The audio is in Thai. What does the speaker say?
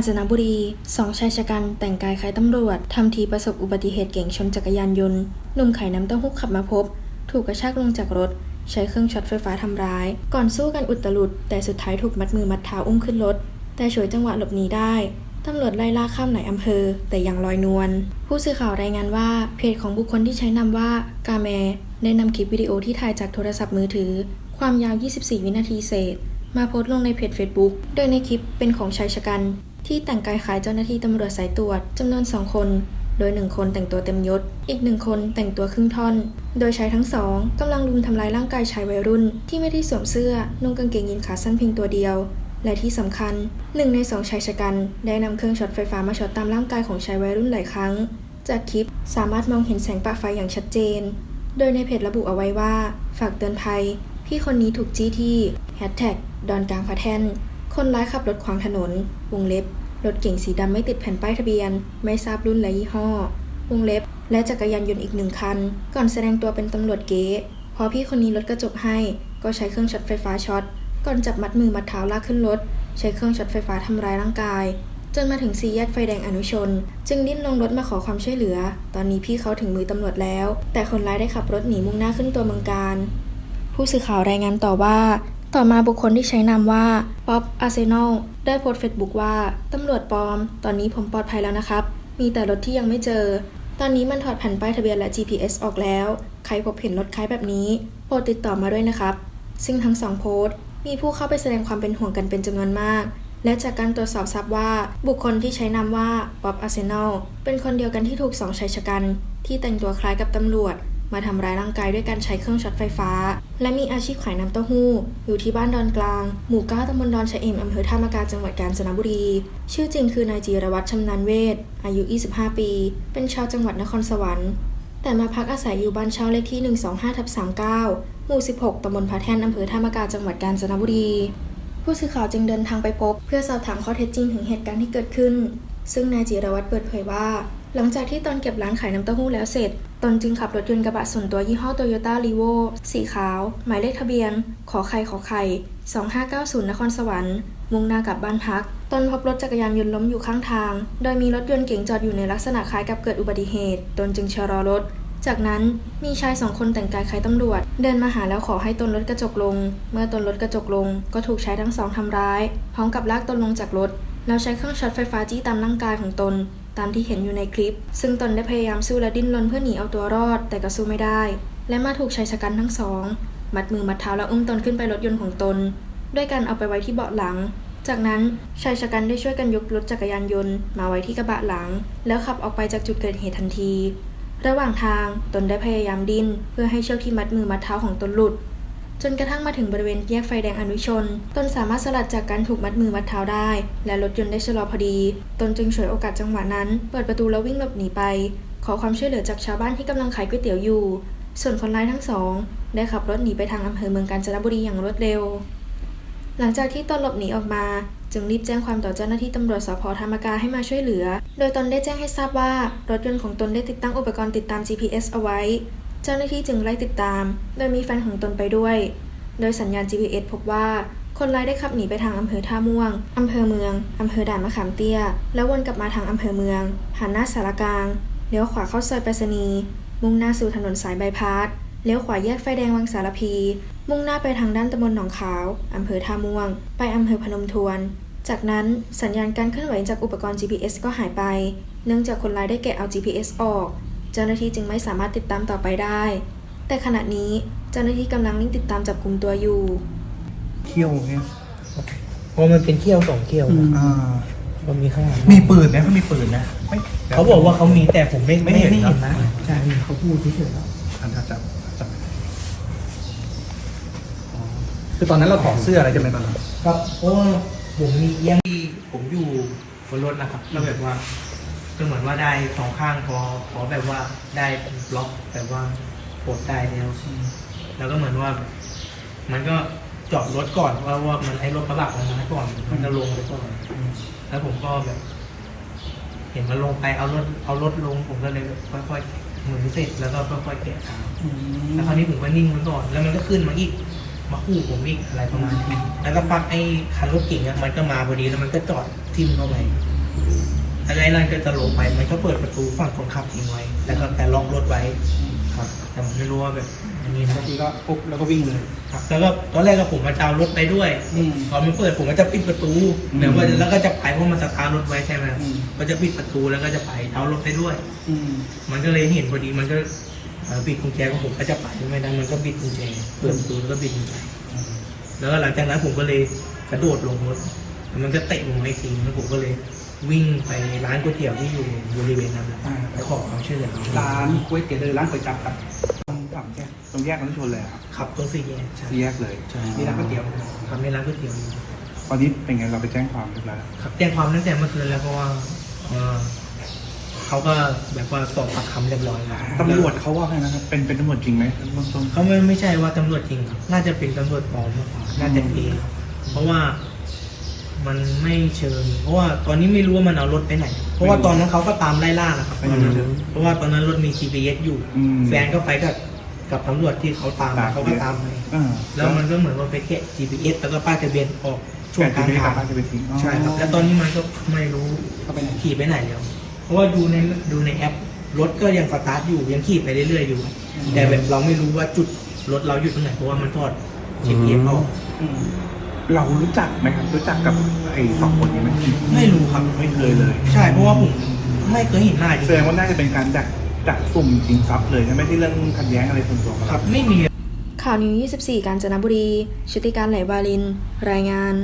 ญจนบุรีสองชายชะกันแต่งกายคล้ายตำรวจทำทีประสบอุบัติเหตุเก่งชนจักรยานยนต์หนุ่มขายน้ำเต้าหู้ขับมาพบ ถูกกระชากลงจากรถ ใช้เครื่องช็อตไฟฟ้าทำร้าย ก่อนสู้กันอุตลุด แต่สุดท้ายถูกมัดมือมัดเท้าอุ้มขึ้นรถ แต่ฉวยจังหวะหลบหนีได้ตำรวจไล่ล่าข้ามหลายอำเภอ แต่ยังลอยนวล ผู้สื่อข่าวรายงานว่า เพจของบุคคลที่ใช้นามว่ากาแมได้นำคลิปวิดีโอที่ถ่ายจากโทรศัพท์มือถือ ความยาว 24 วินาทีเศษ มาโพสต์ลงในเพจ Facebook โดยในคลิปเป็นของชายชะกัน ที่แต่งกายคล้ายเจ้าหน้าที่ตำรวจสายตรวจจำนวนสองคน โดยหนึ่งคนแต่งตัวเต็มยศ อีกหนึ่งคนแต่งตัวครึ่งท่อน โดยชายทั้งสองกำลังรุมทำร้ายร่างกายชายวัยรุ่น ที่ไม่ได้สวมเสื้อนุ่งกางเกงยีนขาสั้นเพียงตัวเดียว และที่สำคัญหนึ่งในสองชายชะกันได้นำเครื่องช็อตไฟฟ้ามาช็อตตามร่างกายของชายวัยรุ่นหลายครั้ง จากคลิปสามารถมองเห็นแสงประไฟอย่างชัดเจน โดยในเพจระบุเอาไว้ว่า ฝากเตือนภัยพี่คนนี้ถูกจี้ที่แฮชแท็กดอนกลางพะแท่นคนร้ายขับรถขวางถนน วงเล็บ รถเก๋งสีดำไม่ติดแผ่นป้ายทะเบียน ไม่ทราบรุ่นและยี่ห้อ วงเล็บ และจักรยานยนต์อีกหนึ่งคัน ก่อนแสดงตัวเป็นตำรวจเก๋พอพี่คนนี้ลดกระจกให้ ก็ใช้เครื่องช็อตไฟฟ้าช็อต ก่อนจับมัดมือมัดเท้าลากขึ้นรถ ใช้เครื่องช็อตไฟฟ้าทำร้ายร่างกาย จนมาถึงสี่แยกไฟแดงอนุชน จึงดิ้นลงรถมาขอความช่วยเหลือ ตอนนี้พี่เขาถึงมือตำรวจแล้ว แต่คนร้ายได้ขับรถหนีมุ่งหน้าขึ้นตัวเมืองการ ผู้สื่อข่าวรายงานต่อว่า ต่อมาบุคคลที่ใช้นามว่าป๊อปอาร์เซนอลได้โพสต์เฟซบุ๊กว่า ตำรวจปลอม ตอนนี้ผมปลอดภัยแล้วนะครับ มีแต่รถที่ยังไม่เจอ ตอนนี้มันถอดแผ่นป้ายทะเบียนและ GPS ออกแล้ว ใครพบเห็นรถคล้ายแบบนี้ โปรดติดต่อมาด้วยนะครับ ซึ่งทั้งสองโพสต์ มีผู้เข้าไปแสดงความเป็นห่วงกันเป็นจำนวนมาก และจากการตรวจสอบทราบว่า บุคคลที่ใช้นามว่าป๊อปอาร์เซนอลเป็นคนเดียวกันที่ถูกสองชายชะกัน ที่แต่งตัวคล้ายกับตำรวจ มาทำร้ายร่างกายด้วยการใช้เครื่องช็อตไฟฟ้า และมีอาชีพขายน้ำเต้าหู้ อยู่ที่บ้านดอนกลาง หมู่เก้าตำบลดอนชะเอมอำเภอท่ามะกาจังหวัดกาญจนบุรี ชื่อจริงคือนายจีรวัตรชำนาญเวทอายุ 25 ปี เป็นชาวจังหวัดนครสวรรค์แต่มาพักอาศัยอยู่บ้านเช่าเลขที่ 125ทับ39 หมู่ 16 ตำบลพระแท่นอำเภอท่ามะกาจังหวัดกาญจนบุรี ผู้สื่อข่าวจึงเดินทางไปพบ เพื่อสอบถามข้อเท็จจริงถึงเหตุการณ์ที่เกิดขึ้น ซึ่งนายจิรวัตรเปิดเผยว่า หลังจากที่ตอนเก็บร้านขายน้ำเต้าหู้แล้วเสร็จ ตนจึงขับรถยนต์กระบะส่วนตัวยี่ห้อโตโยต้ารีโวสีขาว หมายเลขทะเบียน ขอไข่ขอไข่ 2590 นครสวรรค์ มุ่งหน้ากลับบ้านพัก ตนพบรถจักรยานยนต์ล้มอยู่ข้างทาง โดยมีรถยนต์เก๋งจอดอยู่ในลักษณะคล้ายกับเกิดอุบัติเหตุ ตนจึงชะลอรถ จากนั้นมีชายสองคนแต่งกายคล้ายตำรวจ เดินมาหาแล้วขอให้ตนลดกระจกลง เมื่อตนลดกระจกลง ก็ถูกชายทั้งสองทำร้าย พร้อมกับลากตนลงจากรถ แล้วใช้เครื่องช็อตไฟฟ้าจี้ตามร่างกายของตน ตามที่เห็นอยู่ในคลิป ซึ่งตนได้พยายามสู้และดิ้นรนเพื่อหนีเอาตัวรอด แต่ก็สู้ไม่ได้ และมาถูกชายชะกันทั้งสอง มัดมือมัดเท้าแล้วอุ้มตนขึ้นไปรถยนต์ของตน ด้วยการเอาไปไว้ที่เบาะหลัง จากนั้นชายชะกันได้ช่วยกันยกรถจักรยานยนต์มาไว้ที่กระบะหลัง แล้วขับออกไปจากจุดเกิดเหตุทันที ระหว่างทางตนได้พยายามดิ้นเพื่อให้เชือกที่มัดมือมัดเท้าของตนหลุด จนกระทั่งมาถึงบริเวณแยกไฟแดงอนุชน ตนสามารถสลัดจากการถูกมัดมือมัดเท้าได้ และรถยนต์ได้ชะลอพอดี ตนจึงฉวยโอกาสจังหวะนั้น เปิดประตูแล้ววิ่งหลบหนีไป ขอความช่วยเหลือจากชาวบ้านที่กำลังขายก๋วยเตี๋ยวอยู่ ส่วนคนร้ายทั้งสอง ได้ขับรถหนีไปทางอำเภอเมืองกาญจนบุรีอย่างรวดเร็ว หลังจากที่ตนหลบหนีออกมาจึงรีบแจ้งความต่อเจ้าหน้าที่ตำรวจสพธรรมกาให้มาช่วยเหลือ โดยตนได้แจ้งให้ทราบว่า รถยนต์ของตนได้ติดตั้งอุปกรณ์ติดตาม GPS เอาไว้ เจ้าหน้าที่จึงไล่ติดตาม โดยมีแฟนของตนไปด้วย โดยสัญญาณ GPS พบว่าคนร้ายได้ขับหนีไปทางอำเภอท่าม่วง อำเภอเมือง อำเภอด่านมะขามเตี้ย แล้ววนกลับมาทางอำเภอเมือง ผ่านหน้าสารกลาง เลี้ยวขวาเข้าซอยไปรษณีย์ มุ่งหน้าสู่ถนนสายบายพาส เลี้ยวขวาแยกไฟแดงวังสารพี มุ่งหน้าไปทางด้านตำบลหนองขาว อำเภอท่าม่วง ไปอำเภอพนมทวน จากนั้นสัญญาณการเคลื่อนไหวจากอุปกรณ์ GPS ก็หายไป เนื่องจากคนร้ายได้แกะเอา GPS ออก เจ้าหน้าที่จึงไม่สามารถติดตามต่อไปได้ แต่ขณะนี้เจ้าหน้าที่กำลังเร่งติดตามจับกลุ่มตัวอยู่เขี้ยวเนี่ยเพราะมันเป็นเขี้ยวสองเขี้ยวอ่า มันมีข้างหลังมีปืนไหมเขามีปืนนะไม่เขาบอกว่าเขามีแต่ผมไม่ไม่ไม่เห็นไม่เห็นนะนะใช่เขาพูดเฉยๆแล้วอันถ้าจับจับอ๋อคือตอนนั้นเราถอดเสื้ออะไรจะเป็นตอนนั้นครับเพราะว่าผมมีเอี้ยงที่ผมอยู่บนรถนะครับแล้วแบบว่า ก็เหมือนว่าได้สองข้างพอพอแบบว่าได้บล็อกแบบว่าปลดได้แล้วแล้วก็เหมือนว่า มันก็จอดรถก่อนว่าว่ามันให้รถกระบะมันมาก่อน มันจะลงไปก่อนแล้วผมก็แบบ เห็นมันลงไปเอารถเอารถลงผมก็เลยแบบค่อยๆหมุนเสร็จแล้วก็ค่อยๆแกะเท้าแล้วคราวนี้ผมก็นิ่งมันก่อน แล้วมันก็ขึ้นมาอีกมาคู่ผมอีกอะไรประมาณนี้แล้วก็พักไอ้คันรถเก่งอะมันก็มาพอดีแล้วมันก็จอดทิ่มเข้าไป แล้วไอ้นั่นก็จะลงไปมันก็เปิดประตูฝั่งคนขับทิ้งไว้ แล้วก็แต่ล็อกรถไว้ครับ แต่ผมไม่รู้ว่าแบบอันนี้นะ บางทีก็ปุ๊บแล้วก็วิ่งเลย ครับแล้วก็ตอนแรกก็ผมมาจะเอารถไปด้วยอืมพอมันเปิดผมก็จะปิดประตูอืมแล้วก็แล้วก็จะไปเพราะมันสตาร์ทรถไว้ใช่ไหมอืม ก็จะปิดประตูแล้วก็จะไปเอารถไปด้วย อืมมันก็เลยเห็นพอดีมันก็เอ่อบิดกุญแจของผมก็จะไปไม่ได้มันก็บิดกุญแจเปิดประตูแล้วก็บิดกุญแจแล้วก็หลังจากนั้นผมก็เลยกระโดดลงรถแล้วมันก็เตะผมอีกทีแล้วผมก็เลย วิ่งไปร้านก๋วยเตี๋ยวที่อยู่บริเวณนั้นนะอ่า ไปขอความช่วยเหลือเขาร้านก๋วยเตี๋ยวเลยร้านก๋วยจั๊บครับตรงสามแยกตรงแยกนั้นชนเลยอะครับขับตัวสี่แยกใช่ สี่แยกเลยใช่ มีร้านก๋วยเตี๋ยวขับในร้านก๋วยเตี๋ยวอยู่ตอนนี้เป็นไงเราไปแจ้งความเรียบร้อยแล้วครับแจ้งความตั้งแต่เมื่อคืนแล้วเพราะว่าเอ่อเขาก็แบบว่าสอบปากคำเรียบร้อยแล้วตำรวจเขาว่าไงนะครับเป็นเป็นตำรวจจริงไหมเบื้องต้น เขาไม่ไม่ใช่ว่าตำรวจจริงครับน่าจะเป็นตำรวจปลอมมากกว่าน่าจะเองเพราะว่า มันไม่เชิง เพราะว่าตอนนี้ไม่รู้ว่ามันเอารถไปไหน เพราะว่าตอนนั้นเขาก็ตามไล่ล่านะครับตอนนั้นเพราะว่าตอนนั้นรถมี GPS อยู่ อืม แฟนก็ไปกับกับตำรวจที่เขาตามมาตามเขาก็ตามไปอ่าแล้วมันก็เหมือนว่าไปแกะ GPS แล้วก็ป้ายทะเบียนออกช่วงกลางแต่ทางที่ไม่ได้กลับบ้านจะไปทิ้งอ๋อใช่ครับ แล้วตอนนี้มันก็ไม่รู้ เขาไปไหนขี่ไปไหนแล้ว เพราะว่าดูในดูในแอป รถก็ยังสตาร์ทอยู่ยังขี่ไปเรื่อยๆอยู่ แต่แบบเราไม่รู้ว่าจุดรถเราอยู่ตรงไหนเพราะว่ามันทอด GPS ออกอืม เรารู้จักไหมครับ รู้จักกับไอ้สองคนนี้ไหมไม่รู้ครับ ไม่เคยเลย ใช่เพราะว่าผมไม่เคยเห็นหน้าจริแสดงว่าน่าจะเป็นการดักดักสุ่มชิงทรัพย์เลยใช่ไหมที่เรื่องขัดแย้งอะไรส่วนตัวกันครับ ไม่มี ข่าวนิว 24 กาญจนบุรีชุติการไหลวาลิน รายงาน